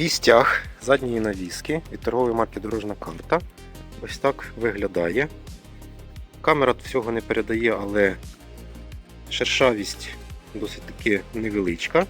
Вістяг задньої навіски від торгової марки Дорожна карта. Ось так виглядає. Камера всього не передає, але шершавість досить таки невеличка.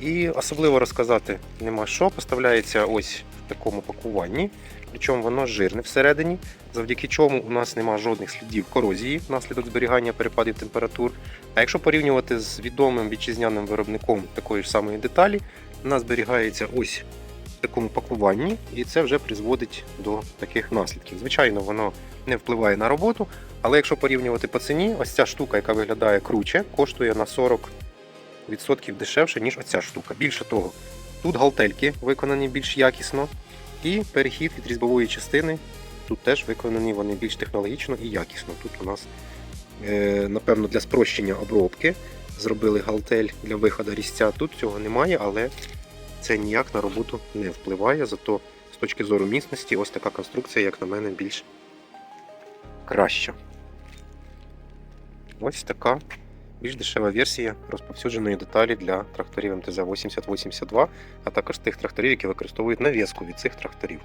І особливо розказати нема що. Поставляється ось в такому пакуванні. Причому воно жирне всередині, завдяки чому у нас нема жодних слідів корозії внаслідок зберігання перепадів температур. А якщо порівнювати з відомим вітчизняним виробником такої ж самої деталі, вона зберігається ось в такому пакуванні, і це вже призводить до таких наслідків. Звичайно, воно не впливає на роботу, але якщо порівнювати по ціні, ось ця штука, яка виглядає круче, коштує на 40% дешевше, ніж оця штука. Більше того, тут галтельки виконані більш якісно, і перехід від різьбової частини тут теж виконані вони більш технологічно і якісно. Тут у нас, е, напевно, для спрощення обробки зробили галтель для виходу різця. Тут цього немає, але це ніяк на роботу не впливає. Зато з точки зору міцності, ось така конструкція, як на мене, більш краща. Ось така більш дешева версія розповсюдженої деталі для тракторів МТЗ 8082, а також тих тракторів, які використовують нав'язку від цих тракторів.